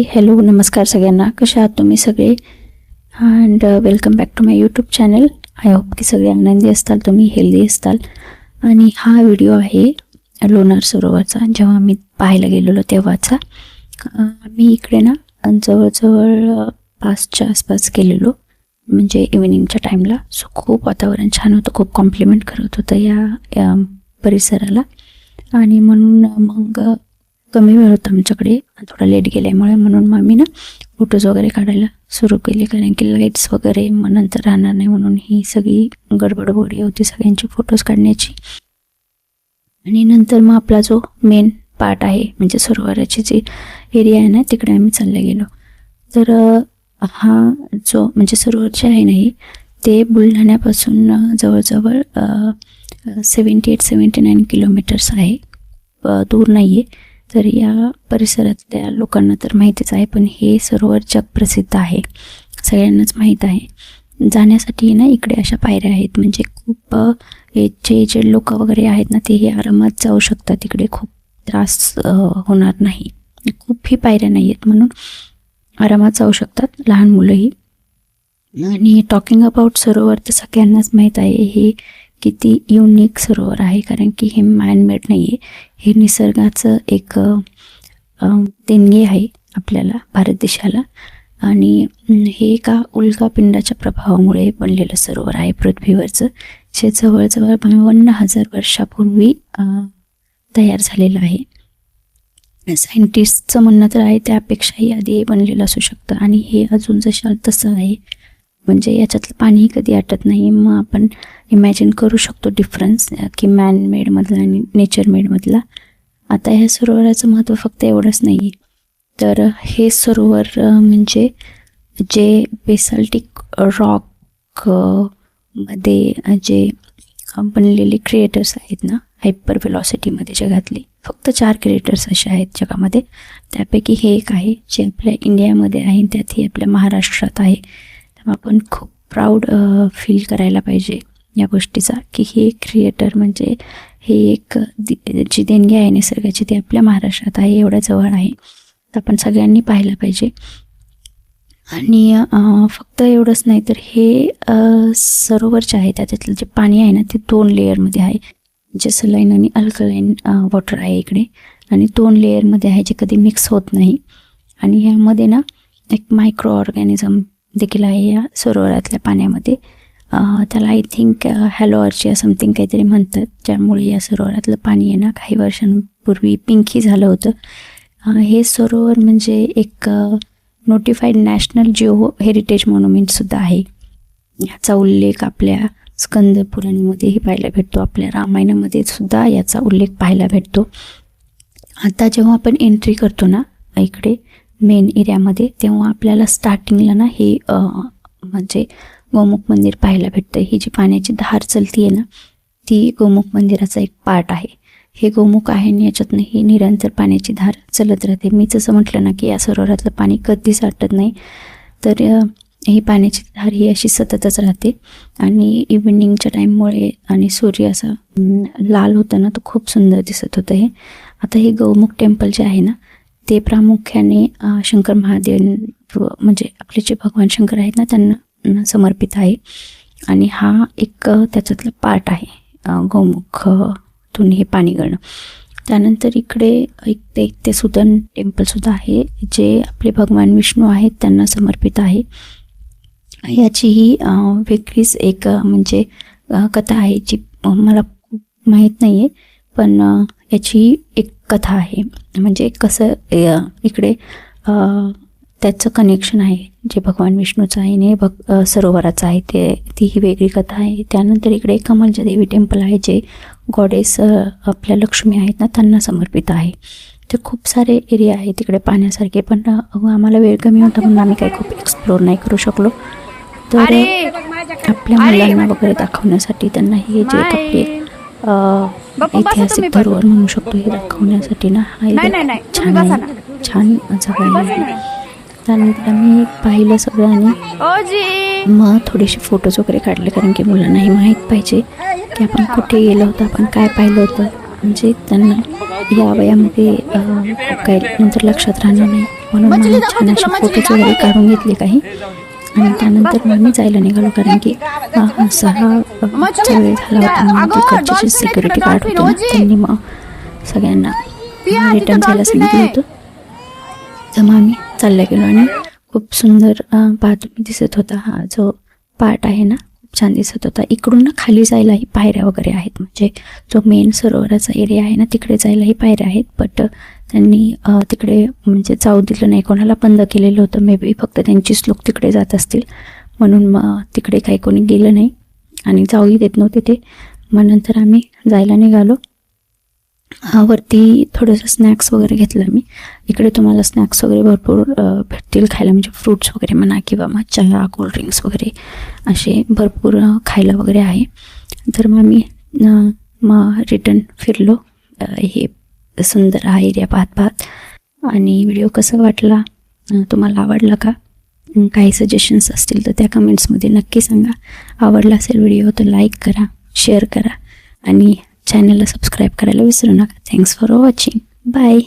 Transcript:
Hi hello नमस्कार सगळ्यांना. कशा आहात तुम्ही सगळे? And welcome back to my YouTube channel I hope की सगळे आनंदी असताल तुम्ही हेल्दी असताल. आणि हा व्हिडिओ आहे लोणार सरोवरचा. जेव्हा मी पाहायला गेलेलो तेव्हाचा. मी इकडे ना जवळजवळ पाचच्या आसपास गेलेलो. म्हणजे इव्हिनिंगच्या टाईमला सो खूप वातावरण छान होतं. खूप कॉम्प्लिमेंट करत होतं या या परिसराला. आणि म्हणून मग कमी वेळ होता आमच्याकडे थोडा लेट गेल्यामुळे म्हणून मग आम्ही ना फोटोज वगैरे काढायला सुरू केले. कारण की लाईट्स वगैरे मग नंतर राहणार नाही म्हणून ही सगळी गडबड होती सगळ्यांची फोटोज काढण्याची. आणि नंतर मग आपला जो मेन पार्ट आहे म्हणजे सरोवराची जी एरिया आहे ना तिकडे आम्ही चालले गेलो. तर हा जो म्हणजे सरोवरचे आहे नाही ते बुलढाण्यापासून जवळजवळ seventy eight seventy nine kilometres आहे. दूर नाही आहे तर या परिसरातल्या लोकांना तर माहितीच आहे पण हे सरोवर जगप्रसिद्ध आहे. सगळ्यांनाच माहीत आहे. जाण्यासाठी ना इकडे अशा पायऱ्या आहेत म्हणजे खूप जे जे लोक वगैरे आहेत ना ते हे आरामात जाऊ शकतात. इकडे खूप त्रास होणार नाही. खूप ही पायऱ्या नाही आहेत म्हणून आरामात जाऊ शकतात लहान मुलंही. आणि टॉकिंग अबाउट सरोवर तर सगळ्यांनाच माहीत आहे. हे किती युनिक सरोवर आहे कारण की हे मॅनमेड नाही आहे हे निसर्गाचं एक देणगी आहे आपल्याला भारत देशाला. आणि हे एका उल्कापिंडाच्या प्रभावामुळे बनलेलं सरोवर आहे पृथ्वीवरचं जे जवळजवळ बावन्न हजार वर्षापूर्वी तयार झालेलं आहे. सायंटिस्टचं म्हणणं तर आहे त्यापेक्षाही आधी हे बनलेलं असू शकतं. आणि हे अजून जशाल तसं आहे म्हणजे याच्यातलं पाणीही कधी आटत नाही. मग आपण इमॅजिन करू शकतो डिफरन्स की मॅन मेडमधला आणि नेचर मेडमधला आता ह्या सरोवराचं महत्त्व फक्त एवढंच नाही आहे तर हे सरोवर म्हणजे जे बेसाल्टिक रॉकमध्ये जे बनलेले क्रिएटर्स आहेत ना हायपर व्हेलॉसिटीमध्ये जगातले फक्त चार क्रिएटर्स असे आहेत जगामध्ये. त्यापैकी हे एक आहे जे आपल्या इंडियामध्ये आहे त्यातही आपल्या महाराष्ट्रात आहे. आपण खूप प्राऊड फील करायला पाहिजे या गोष्टीचा की हे एक क्रिएटर म्हणजे हे एक जी देणगी आहे निसर्गाची ती आपल्या महाराष्ट्रात आहे एवढ्या जवळ आहे. तर आपण सगळ्यांनी पाहायला पाहिजे. आणि फक्त एवढंच नाही तर हे सरोवर जे आहे त्याच्यातलं जे पाणी आहे ना ते दोन लेअरमध्ये आहे. जे सलाईन आणि अल्कलाईन वॉटर आहे इकडे. आणि दोन लेअरमध्ये आहे जे कधी मिक्स होत नाही. आणि ह्यामध्ये ना एक मायक्रो ऑर्गॅनिझम देखील आहे या सरोवरातल्या पाण्यामध्ये. त्याला I think halo archaea something काहीतरी म्हणतात. ज्यामुळे या सरोवरातलं पाणी आहे ना काही वर्षांपूर्वी पिंकी झालं होतं. हे सरोवर म्हणजे एक नोटिफाईड नॅशनल जिओ हेरिटेज मॉन्युमेंटसुद्धा आहे. याचा उल्लेख आपल्या स्कंद पुराणीमध्येही पाहायला भेटतो. आपल्या रामायणामध्ये सुद्धा याचा उल्लेख पाहायला भेटतो. आता जेव्हा आपण एंट्री करतो ना इकडे मेन एरियामध्ये तेव्हा आपल्याला स्टार्टिंगला ना हे म्हणजे गोमुख मंदिर पाहायला भेटतं. ही जी पाण्याची धार चलती आहे ना ती गोमुख मंदिराचा एक पार्ट आहे. हे गोमुख आहे आणि याच्यातनं ही निरंतर पाण्याची धार चलत राहते. मी जसं म्हटलं ना की या सरोवरातलं पाणी कधीच साठत नाही. तर ही पाण्याची धार ही अशी सततच राहते. आणि इव्हिनिंगच्या टाईममुळे आणि सूर्य असा लाल होतं ना तो खूप सुंदर दिसत होतं हे. आता हे गौमुख टेम्पल जे आहे ना ते प्रामुख्याने शंकर महादेव म्हणजे आपले जे भगवान शंकर आहेत ना त्यांना समर्पित आहे. आणि हा एक त्याच्यातला पार्ट आहे अ, हे पाणी गळणं. त्यानंतर इकडे एक ते एक ते सुदन टेम्पलसुद्धा आहे जे आपले भगवान विष्णू आहेत त्यांना समर्पित आहे. याचीही वेगळीच एक म्हणजे कथा आहे जी मला खूप माहीत नाही आहे पण याची एक कथा आहे. म्हणजे कसं इकडे त्याचं कनेक्शन आहे जे भगवान विष्णूचं आहे आणि भग सरोवराचं आहे ते ती ही वेगळी कथा आहे. त्यानंतर इकडे कमलच्या देवी टेम्पल आहे जे गॉडेस आपल्या लक्ष्मी आहेत ना त्यांना समर्पित आहे. तर खूप सारे एरिया आहे तिकडे पाहण्यासारखे पण आम्हाला वेळ कमी होता म्हणून आम्ही काही खूप एक्सप्लोर नाही करू शकलो. तर आपल्या मुलांना वगैरे दाखवण्यासाठी त्यांना हे जे एक आपली ऐतिहासिक. धरोहर म्हणू शकतो हे दाखवण्यासाठी ना. हा. छान आहे छान जगा आहे. त्यानंतर आम्ही पाहिलं सगळं आणि ओ जी. मग थोडेसे फोटोज वगैरे काढले कारण की मुलांनाही माहीत पाहिजे की आपण कुठे गेलो होतो आपण काय पाहिलं होतं. म्हणजे त्यांना या वयामध्ये काही नंतर लक्षात राहणार नाही. म्हणून छान असे फोटोज वगैरे. काढून घेतले काही. आणि त्यानंतर मग मी जायला निघालो कारण की सहा वेळ झाला होता. जे सिक्युरिटी गार्ड होते त्यांनी मग सगळ्यांना रिटर्न जायला सांगितलं होतं. तर मग आम्ही चालल्या गेलो आणि खूप सुंदर अ, पाहत दिसत होता हा जो पार्ट आहे ना. खूप छान दिसत होता. इकडून ना खाली जायलाही पायऱ्या वगैरे आहेत. म्हणजे जो मेन सरोवराचा एरिया आहे ना तिकडे जायलाही पायऱ्या आहेत. बट त्यांनी तिकडे म्हणजे जाऊ दिलं नाही. कोणाला बंद केलेलं होतं. मे बी फक्त त्यांचीच लोक तिकडे जात असतील. म्हणून मग तिकडे काही कोणी गेलं नाही. आणि जाऊही देत नव्हते ते. मग नंतर आम्ही जायला निघालो. हा वरती थोडंसं स्नॅक्स वगैरे घेतलं मी. इकडे तुम्हाला स्नॅक्स वगैरे भरपूर भेटतील खायला. म्हणजे फ्रूट्स वगैरे म्हणा किंवा मग चहा कोल्ड्रिंक्स वगैरे असे भरपूर खायला वगैरे आहे. तर मग मी मग रिटर्न फिरलो हे सुंदर हा एरिया पाहत पाहत. आणि व्हिडिओ कसा वाटला? तुम्हाला आवडला का? काही सजेशन्स असतील तर त्या कमेंट्समध्ये नक्की सांगा. आवडला असेल व्हिडिओ तर लाईक करा शेअर करा. आणि चॅनलला सबस्क्राईब करायला विसरू नका. Thanks for watching bye